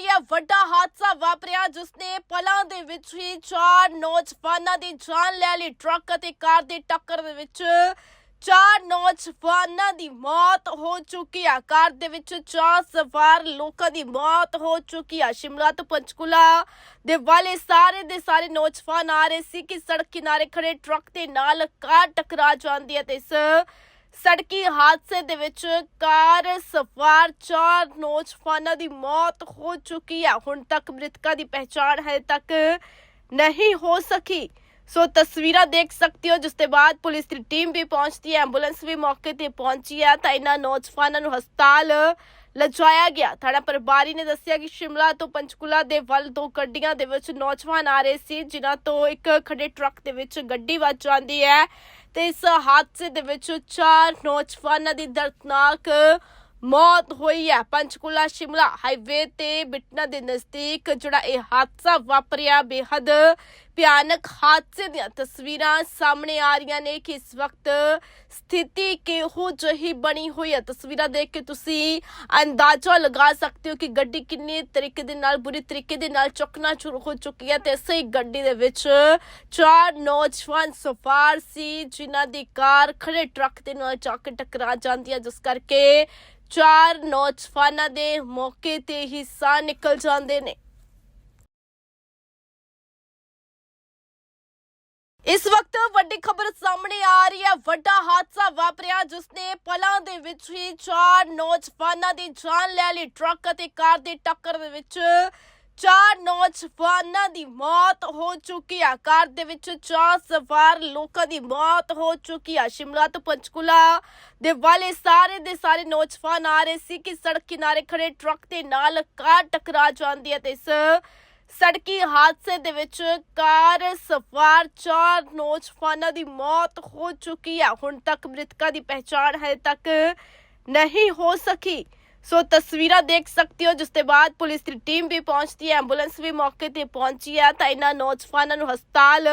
ਰਹੀ ਵੱਡਾ ਹਾਦਸਾ ਵਾਪਰਿਆ ਜਿਸ ਨੇ ਪਲਾਂ ਦੇ ਵਿੱਚ ਹੀ ਚਾਰ ਨੌਜਵਾਨਾਂ ਦੀ ਜਾਨ ਲੈ ਲਈ। ਟਰੱਕ ਅਤੇ ਕਾਰ ਦੀ ਟੱਕਰ ਦੇ ਵਿੱਚ ਚਾਰ ਨੌਜਵਾਨਾਂ ਦੀ ਮੌਤ ਹੋ ਚੁੱਕੀ ਹੈ ਕਾਰ ਦੇ ਵਿੱਚ ਚਾਰ ਸਵਾਰ ਲੋਕਾਂ ਦੀ ਮੌਤ ਹੋ ਚੁੱਕੀ ਆ। ਸ਼ਿਮਲਾ ਤੋਂ ਪੰਚਕੂਲਾ ਦੇ ਵਾਲੇ ਸਾਰੇ ਦੇ ਸਾਰੇ ਨੌਜਵਾਨ ਆ ਰਹੇ ਸੀ ਕਿ ਸੜਕ ਕਿਨਾਰੇ ਖੜੇ ਟਰੱਕ ਦੇ ਨਾਲ ਕਾਰ ਟਕਰਾ ਜਾਂਦੀ ਹੈ ਤੇ ਇਸ ਸੜਕੀ ਹਾਦਸੇ ਦੇ ਵਿੱਚ ਕਾਰ ਸਵਾਰ ਚਾਰ ਨੌਜਵਾਨਾਂ ਦੀ ਮੌਤ ਹੋ ਚੁੱਕੀ ਹੈ ਹੁਣ ਤੱਕ ਮ੍ਰਿਤਕਾਂ ਦੀ ਪਹਿਚਾਣ ਹੈ ਤੱਕ ਨਹੀਂ ਹੋ ਸਕੀ। ਸੋ ਤਸਵੀਰਾਂ ਦੇਖ ਸਕਦੇ ਹੋ, ਜਿਸ ਦੇ ਬਾਅਦ ਪੁਲਿਸ ਦੀ ਟੀਮ ਵੀ ਪਹੁੰਚਦੀ ਹੈ। ਐਂਬੂਲੈਂਸ ਵੀ ਮੌਕੇ ਤੇ ਪਹੁੰਚੀ ਹੈ ਤਾਂ ਇਹਨਾਂ ਨੌਜਵਾਨਾਂ ਨੂੰ ਹਸਪਤਾਲ ਲਿਜਾਇਆ ਗਿਆ। ਥਾਣਾ ਪ੍ਰਭਾਰੀ ਨੇ ਦੱਸਿਆ ਕਿ ਸ਼ਿਮਲਾ ਤੋਂ ਪੰਚਕੂਲਾ ਦੇ ਵੱਲ ਦੋ ਗੱਡੀਆਂ ਦੇ ਵਿੱਚ ਨੌਜਵਾਨ ਆ ਰਹੇ ਸੀ, ਜਿਨ੍ਹਾਂ ਤੋਂ ਇੱਕ ਖੜੇ ਟਰੱਕ ਦੇ ਵਿੱਚ ਗੱਡੀ ਵੱਜ ਜਾਂਦੀ ਹੈ। ਤੇ ਇਸ ਹਾਦਸੇ ਦੇ ਵਿੱਚ ਚਾਰ ਨੌਜਵਾਨਾਂ ਦੀ ਦਰਦਨਾਕ ਮੌਤ ਹੋਈ ਹੈ। ਪੰਚਕੂਲਾ ਸ਼ਿਮਲਾ ਹਾਈਵੇ ਤੇ ਬਿਟਨਾ ਦੇ ਨਜ਼ਦੀਕ ਜਿਹੜਾ ਇਹ ਹਾਦਸਾ ਵਾਪਰਿਆ ਬੇहद ਭਿਆਨਕ ਹਾਦਸੇ ਦੀਆਂ ਤਸਵੀਰਾਂ ਸਾਹਮਣੇ ਆ ਰਹੀਆਂ ਨੇ ਕਿ ਇਸ ਵਕਤ ਸਥਿਤੀ ਕਿਹੋ ਜਿਹੀ ਬਣੀ ਹੋਈ ਹੈ। ਤਸਵੀਰਾਂ ਦੇਖ ਕੇ ਤੁਸੀਂ ਅੰਦਾਜ਼ਾ ਲਗਾ ਸਕਦੇ ਹੋ ਕਿ ਗੱਡੀ ਕਿੰਨੇ ਤਰੀਕੇ ਦੇ ਨਾਲ, ਬੁਰੀ ਤਰੀਕੇ ਦੇ ਨਾਲ ਚੁੱਕਣਾ ਸ਼ੁਰੂ ਹੋ ਚੁੱਕੀ ਹੈ ਤੇ ਇਸੇ ਹੀ ਗੱਡੀ ਦੇ ਵਿੱਚ ਚਾਰ ਨੌਜਵਾਨ ਸਵਾਰ ਸੀ, ਜਿਨ੍ਹਾਂ ਦੀ ਕਾਰ ਖੜੇ ਟਰੱਕ ਦੇ ਨਾਲ ਜਾ ਕੇ ਟਕਰਾ ਜਾਂਦੀ ਹੈ। ਜਿਸ ਕਰਕੇ ਚਾਰ ਨੌਜਵਾਨਾਂ ਦੇ ਮੌਕੇ ਤੇ ਹੀ ਸਾਹ ਨਿਕਲ ਜਾਂਦੇ ਨੇ। ਇਸ ਵਕਤ ਵੱਡੀ ਖਬਰ ਸਾਹਮਣੇ ਆ ਰਹੀ ਹੈ। ਵੱਡਾ ਹਾਦਸਾ ਵਾਪਰਿਆ ਜਿਸ ਨੇ ਪਲਾਂ ਦੇ ਵਿੱਚ ਹੀ ਚਾਰ ਨੌਜਵਾਨਾਂ ਦੀ ਜਾਨ ਲੈ ਲਈ। ਟਰੱਕ ਅਤੇ ਕਾਰ ਦੀ ਟੱਕਰ ਦੇ ਵਿੱਚ ਚਾਰ ਨੌਜਵਾਨਾਂ ਦੀ ਮੌਤ ਹੋ ਚੁੱਕੀ ਹੈ ਕਾਰ ਦੇ ਵਿੱਚ ਚਾਰ ਸਵਾਰ ਲੋਕਾਂ ਦੀ ਮੌਤ ਹੋ ਚੁੱਕੀ ਹੈ ਸ਼ਿਮਲਾ ਤੋਂ ਪੰਚਕੂਲਾ ਦੇ ਵਾਲੇ ਸਾਰੇ ਦੇ ਸਾਰੇ ਨੌਜਵਾਨ ਆ ਰਹੇ ਸੀ ਕਿ ਸੜਕ ਕਿਨਾਰੇ ਖੜੇ ਟਰੱਕ ਦੇ ਨਾਲ ਕਾਰ ਟਕਰਾ ਜਾਂਦੀ ਹੈ ਤੇ ਇਸ ਸੜਕੀ ਹਾਦਸੇ ਦੇ ਵਿੱਚ ਕਾਰ ਸਵਾਰ ਚਾਰ ਨੌਜਵਾਨਾਂ ਦੀ ਮੌਤ ਹੋ ਚੁੱਕੀ ਹੈ ਹੁਣ ਤੱਕ ਮ੍ਰਿਤਕਾਂ ਦੀ ਪਹਿਚਾਣ ਹੈ ਤੱਕ ਨਹੀਂ ਹੋ ਸਕੀ। ਸੋ ਤਸਵੀਰਾਂ ਦੇਖ ਸਕਦੇ ਹੋ, ਜਿਸ ਦੇ ਬਾਅਦ ਪੁਲਿਸ ਦੀ ਟੀਮ ਵੀ ਪਹੁੰਚਦੀ ਹੈ, ਐਂਬੂਲੈਂਸ ਵੀ ਮੌਕੇ ਤੇ ਪਹੁੰਚੀ ਹੈ, ਤਾਂ ਇਹਨਾਂ ਨੌਜਵਾਨਾਂ ਨੂੰ ਹਸਪਤਾਲ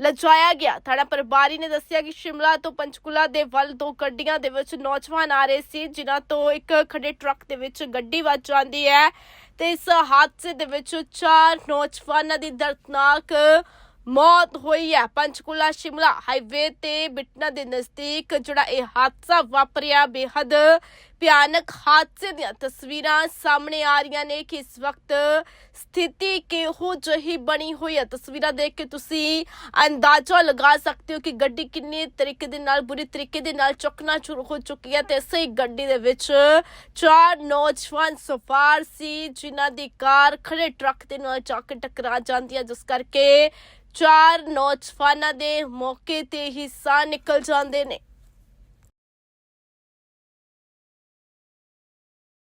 ਲਿਜਾਇਆ ਗਿਆ। ਥਾਣਾ ਪ੍ਰਭਾਰੀ ਨੇ ਦੱਸਿਆ ਕਿ ਸ਼ਿਮਲਾ ਤੋਂ ਪੰਚਕੂਲਾ ਦੇ ਵੱਲ ਦੋ ਗੱਡੀਆਂ ਦੇ ਵਿੱਚ ਨੌਜਵਾਨ ਆ ਰਹੇ ਸੀ, ਜਿਨ੍ਹਾਂ ਤੋਂ ਇੱਕ ਖੜੇ ਟਰੱਕ ਦੇ ਵਿੱਚ ਗੱਡੀ ਵੱਜ ਜਾਂਦੀ ਹੈ ਤੇ ਇਸ ਹਾਦਸੇ ਦੇ ਵਿੱਚ ਚਾਰ ਨੌਜਵਾਨਾਂ ਦੀ ਦਰਦਨਾਕ ਮੌਤ ਹੋਈ ਹੈ। ਪੰਚਕੂਲਾ, ਸ਼ਿਮਲਾ ਹਾਈਵੇ ਤੇ ਬਿਟਨਾ ਦੇ ਨਜ਼ਦੀਕ ਜਿਹੜਾ ਇਹ ਹਾਦਸਾ ਵਾਪਰਿਆ ਬੇहद ਭਿਆਨਕ ਹਾਦਸੇ ਦੀਆਂ ਤਸਵੀਰਾਂ ਸਾਹਮਣੇ ਆ ਰਹੀਆਂ ਨੇ ਕਿ ਇਸ ਵਕਤ ਸਥਿਤੀ ਕਿਹੋ ਜਿਹੀ ਬਣੀ ਹੋਈ ਹੈ। ਤਸਵੀਰਾਂ ਦੇਖ ਕੇ ਤੁਸੀਂ ਅੰਦਾਜ਼ਾ ਲਗਾ ਸਕਦੇ ਹੋ ਕਿ ਗੱਡੀ ਕਿੰਨੇ ਤਰੀਕੇ ਦੇ ਨਾਲ, ਬੁਰੀ ਤਰੀਕੇ ਦੇ ਨਾਲ ਚੁੱਕਣਾ ਸ਼ੁਰੂ ਹੋ ਚੁੱਕੀ ਹੈ ਤੇ ਇਸੇ ਗੱਡੀ ਦੇ ਵਿੱਚ ਚਾਰ ਨੌਜਵਾਨ ਸਵਾਰ ਸੀ, ਜਿਨ੍ਹਾਂ ਦੀ ਕਾਰ ਖੜੇ ਟਰੱਕ ਦੇ ਨਾਲ ਜਾ ਕੇ ਟਕਰਾ ਜਾਂਦੀ ਹੈ। ਜਿਸ ਕਰਕੇ ਚਾਰ ਨੌਜਵਾਨਾਂ ਦੇ ਮੌਕੇ ਤੇ ਹੀ ਸਾਹ ਨਿਕਲ ਜਾਂਦੇ ਨੇ।